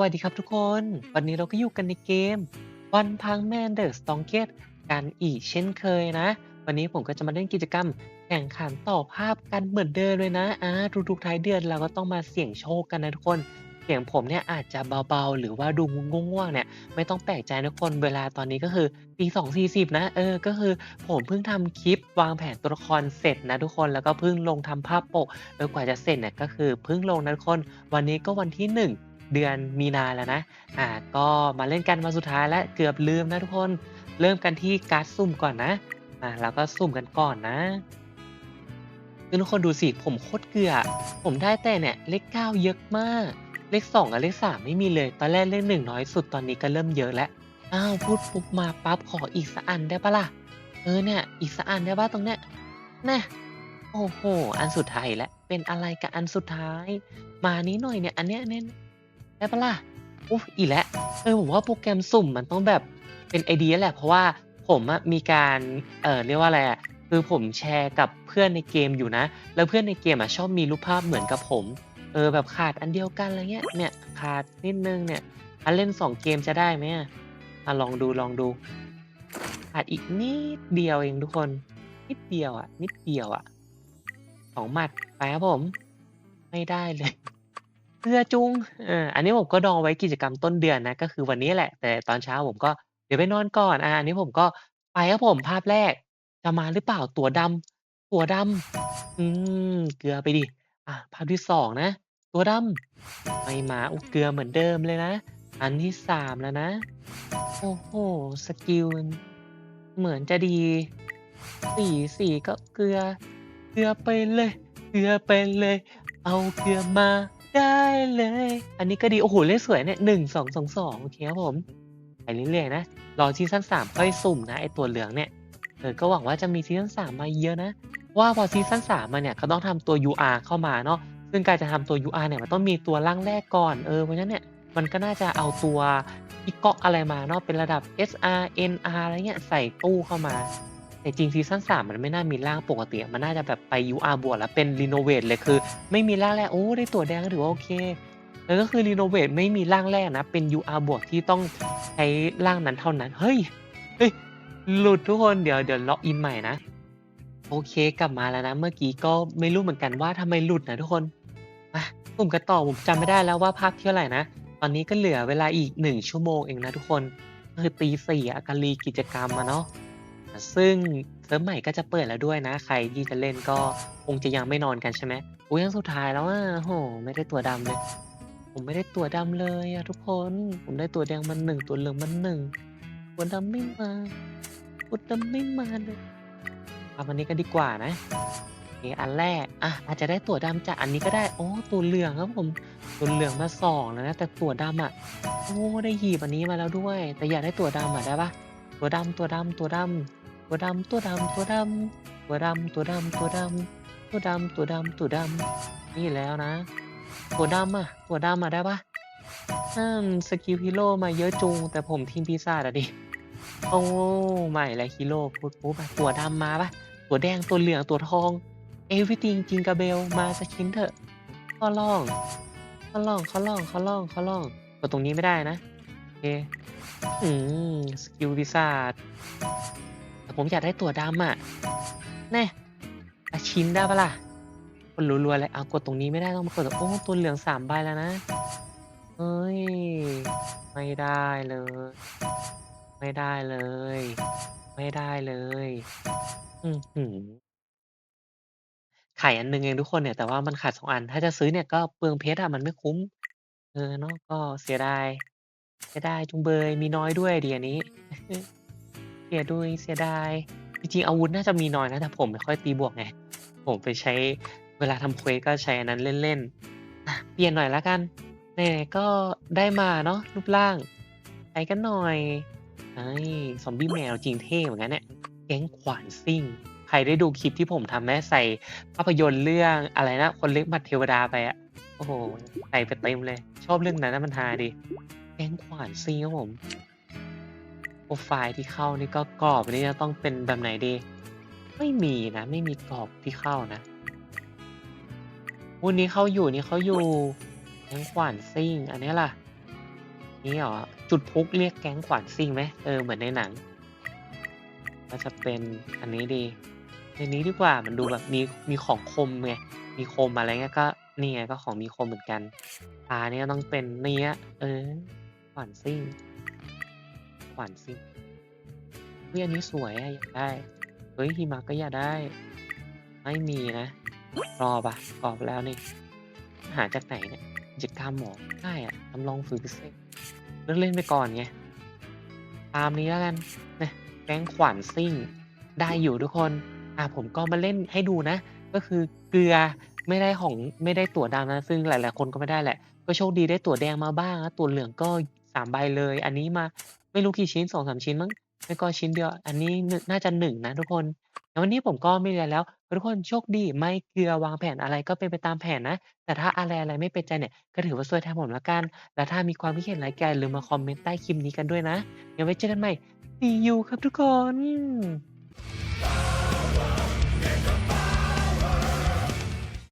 วัสดีครับทุกคน วันนี้เราก็อยู่กันในเกม วันพังแมนเดอร์สตองเกตกันอีกเช่นเคยนะ วันนี้ผมก็จะมาเล่นกิจกรรม แข่งขันต่อภาพกันเหมือนเดิมเลยนะอ่าทุกๆท้ายเดือนเราก็ต้องมาเสี่ยงโชคกันนะทุกคน เสียงผมเนี่ยอาจจะเบาๆ หรือว่าดูง่วงๆเนี่ยไม่ต้องแปลกใจนะทุกคนเวลาตอนนี้ก็คือตีสองสี่สิบนะเออก็คือผมเพิ่งทำคลิปวางแผนตัวละครเสร็จนะทุกคนแล้วก็เพิ่งลงทำภาพปกเออกว่าจะเสร็จเนี่ยก็คือเพิ่งลงนะทุกคน วันนี้ก็วันที่หนึ่ง เดือนมีนาแล้วนะ อ่า ก็มาเล่นกันมาสุดท้ายแล้วเกือบลืมนะทุกคน เริ่มกันที่การ์ดสุ่มก่อนนะ อ่าเราก็สุ่มกันก่อนนะคือทุกคนดูสิผมโคตรเกลือ ผมได้แต่เนี่ยเลขเก้าเยอะมาก เลขสองกับเลขสามไม่มีเลย ตอนแรกเลขหนึ่งน้อยสุดตอนนี้ก็เริ่มเยอะแล้ว อ้าวพูดปุ๊บมาปั๊บขออีกสักอันได้ปะล่ะ เออเนี่ยอีกสักอันได้ปะตรงเนี้ยน่ะโอ้โห อันสุดท้ายแล้วเป็นอะไรกับอันสุดท้าย มานี้หน่อยเนี่ย อันเนี้ยอันเนี้ย ได้ปะล่ะอุ๊ยอีกแล้วเออผมว่าโปรแกรมสุ่มมันต้องแบบเป็นไอเดียแหละเพราะว่าผมอะมีการเอ่อเรียกว่าอะไรอะคือผมแชร์กับเพื่อนในเกมอยู่นะ แล้วเพื่อนในเกมอะชอบมีรูปภาพเหมือนกับผม เออแบบขาดอันเดียวกันอะไรเงี้ยเนี่ยขาดนิดนึงเนี่ยอันเล่นสองเกมจะได้ไหมอะอะลองดูลองดูขาดอีกนิดเดียวเองทุกคน นิดเดียวอะนิดเดียวอะสองหมัดไปครับผม ไม่ได้เลย เพื่อจุงอออันนี้ผมก็ดองไว้กิจกรรมต้นเดือนนะ ก็คือวันนี้แหละ แต่ตอนเช้าผมก็เดี๋ยวไปนอนก่อน อ่า อันนี้ผมก็ไปครับผมภาพแรก จะมาหรือเปล่าตัวดำตัวดำอืม เกลือไปดิ อะ ภาพที่สองนะ ตัวดำไม่มาอุยเกลือเหมือนเดิมเลยนะ อันที่สามแล้วนะ โอ้โห สกิลเหมือนจะดีสี่สี่ก็เกลือ เกลือไปเลย เกลือไปเลย เอาเกลือมา ได้เลย อันนี้ก็ดี โอ้โห เลขสวยเนี่ยหนึ่งสองสองสองโอเคครับผม ไปเรื่อยๆนะ รอซีซั่นสามค่อยสุ่มนะ ไอตัวเหลืองเนี่ย เออ ก็หวังว่าจะมีซีซั่นสามมาเยอะนะ ว่าพอซีซั่นสามมาเนี่ยเขาต้องทำตัว UR เข้ามาเนาะ ซึ่งการจะทำตัว UR เนี่ยมันต้องมีตัวร่างแรกก่อน เออ เพราะฉะนั้นเนี่ย มันก็น่าจะเอาตัวที่เกาะอะไรมาเนาะ เป็นระดับ SR NR อะไรเงี้ยใส่ตู้เข้ามา แต่จริงซีซั่น3มันไม่น่ามีร่างปกติ มันน่าจะแบบไป UR บวกแล้วเป็นรีโนเวทเลยคือ ไม่มีร่างแรกโอ้ได้ตัวแดงก็ถือว่าโอเค แล้วก็คือรีโนเวทไม่มีร่างแรกนะ เป็น UR บวกที่ต้องใช้ร่างนั้นเท่านั้น เฮ้ย เฮ้ย หลุดทุกคนเดี๋ยวเดี๋ยวล็อกอินใหม่นะ โอเคกลับมาแล้วนะ เมื่อกี้ก็ไม่รู้เหมือนกันว่าทำไมหลุดนะทุกคนมาสุ่มกันต่อผมจำไม่ได้แล้วว่าภาคที่เท่าไหร่นะ ตอนนี้ก็เหลือเวลาอีกหนึ่งชั่วโมงเองนะทุกคน คือตีสี่อากาลีกิจกรรมมาเนาะ ซึ่งเซิร์ฟใหม่ก็จะเปิดแล้วด้วยนะ ใครที่จะเล่นก็คงจะยังไม่นอนกันใช่ไหมอุ้ยยังสุดท้ายแล้วอะโห ไม่ได้ตัวดำเลย ผมไม่ได้ตัวดำเลยอะทุกคน ผมได้ตัวแดงมันหนึ่งตัวเหลืองมันหนึ่งตัวดำไม่มาตัวดำไม่มาเลยเอาวันนี้ก็ดีกว่านะโอเคอันแรกอะอาจจะได้ตัวดำจากอันนี้ก็ได้โอ้ตัวเหลืองครับผมตัวเหลืองมาสองแล้วนะแต่ตัวดำอะโอ้ได้หีบอันนี้มาแล้วด้วย แต่อยากได้ตัวดำอะได้ปะตัวดำตัวดำตัวดำ ตัวดำตัวดำตัวดำตัวดำตัวดำตัวดำตัวดำตัวดำตัวดำนี่แล้วนะ ตัวดำอะตัวดำอะได้ปะอืมสกิลฮีโร่มาเยอะจุง แต่ผมทีมปีศาจอะดิโอ้ใหม่แล้วฮีโร่พูดปุ๊บตัวดำมาปะตัวแดงตัวเหลืองตัวทองเอวิติงจิงกาเบลมาสักชิ้นเถอะข้อล่องข้อล่องข้อล่องข้อล่องข้อล่องกดตรงนี้ไม่ได้นะโอเคอืมสกิลปีศาจ แต่ผมอยากได้ตัวดำอะ แน่อาชิ้นได้ปะล่ะ คนรัวๆเลยเอากดตรงนี้ไม่ได้ต้องมากดโอ้ตัวเหลืองสามใบแล้วนะเฮ้ย ไม่ได้เลย ไม่ได้เลย ไม่ได้เลย อือหือไข่อันหนึ่งเองทุกคนเนี่ย แต่ว่ามันขาดสองอัน ถ้าจะซื้อเนี่ยก็เปลืองเพชรอะมันไม่คุ้ม เออเนาะก็เสียดายเสียดายจุงเบยมีน้อยด้วยดิอันนี้ สียด้วยเสียดาย จริงๆอาวุธน่าจะมีน้อยนะ แต่ผมไม่ค่อยตีบวกไง ผมไปใช้เวลาทำเควสก็ใช้อันนั้นเล่นๆอะเปลี่ยนหน่อยแล้วกันไหนๆก็ได้มาเนาะรูปร่างใช้กันหน่อยไอ้ซอมบี้แมวจริงเท่เหมือนกันเนี่ยแก๊งขวานซิ่ง ใครได้ดูคลิปที่ผมทำแม่ใส่ภาพยนตร์เรื่องอะไรนะ คนเล็กมัดเทวดาไปอะโอ้โหใส่ไปเต็มเลย ชอบเรื่องนั้นนะมันฮาดี แก๊งขวานซิ่งครับผม รไฟล์ที่เข้านี่ก็กรอบนี่จะต้องเป็นแบบไหนดี ไม่มีนะ ไม่มีกรอบที่เข้านะวันนี้เขาอยู่นี่เขาอยู่แก๊งขวานซิ่ง อันนี้ล่ะ นี้เหรอ จุดพลุเรียกแก๊งขวานซิ่งไหมเออเหมือนในหนังก็จะเป็นอันนี้ดีในนี้ดีกว่ามันดูแบบมีมีของคมไงมีคมอะไรเงี้ยก็นี่ไงก็ของมีคมเหมือนกันตาเนี่ยต้องเป็นเนี้ยเออขวานซิ่ง ขวานซิ่งเฮ้ยอันนี้สวยอะอยากได้ เฮ้ยหิมะก็อยากได้ ไม่มีนะรอบอะกรอบแล้วนี่ หาจากไหนเนี่ยกิจกรรมหรอ?ได้อะจำลองฝึกพิเศษเลือกเล่นไปก่อนไง ตามนี้แล้วกันนะแก๊งขวานซิ่ง ได้อยู่ทุกคน อ่าผมก็มาเล่นให้ดูนะ ก็คือเกลือไม่ได้ของไม่ได้ตั๋วดำนะ ซึ่งหลาย ๆ คนก็ไม่ได้แหละ ก็โชคดีได้ตั๋วแดงมาบ้างนะตั๋วเหลืองก็3ใบเลย อันนี้มา ไม่รู้กี่ชิ้นสองสามชิ้นมั้งไม่ก็ชิ้นเดียว อันนี้น่าจะหนึ่งนะทุกคนแล้ววันนี้ผมก็ไม่มียนแล้ว ทุกคนโชคดีไม่เกลือวางแผนอะไรก็เป็นไปตามแผนนะ แต่ถ้าอะไรอะไรไม่เป็นใจเนี่ยก็ถือว่าซวยแทนผมแล้วกัน แล้วถ้ามีความคิดเห็นอะไรก็อย่าลืมมาคอมเมนต์ใต้คลิปนี้กันด้วยนะเดี๋ยวไว้เจอกันใหม่ See you ครับทุกคน